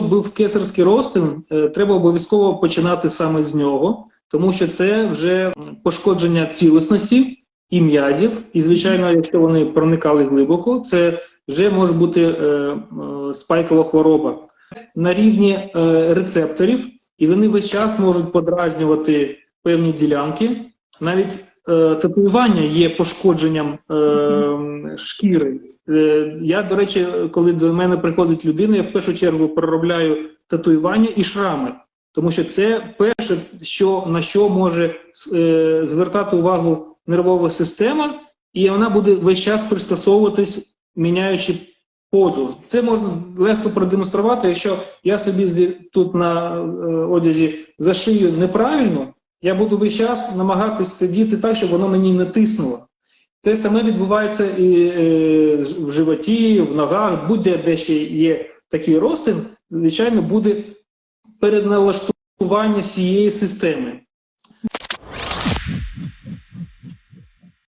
був кесарський розтин, е, треба обов'язково починати саме з нього, тому що це вже пошкодження цілісності і м'язів. І, звичайно, якщо вони проникали глибоко, це вже може бути е, е, спайкова хвороба на рівні рецепторів, і вони весь час можуть подразнювати певні ділянки. Навіть татуювання є пошкодженням е, шкіри. Е, я, до речі, коли до мене приходить людина, я в першу чергу проробляю татуювання і шрами. Тому що це перше, що на що може е, звертати увагу нервова система, і вона буде весь час пристосовуватись, міняючи позу. Це можна легко продемонструвати, якщо я собі тут на е, одязі зашию неправильно, я буду весь час намагатись сидіти так, щоб воно мені не тиснуло. Те саме відбувається і е, в животі, в ногах, будь-де де ще є такий розтин, звичайно, буде переналаштування всієї системи.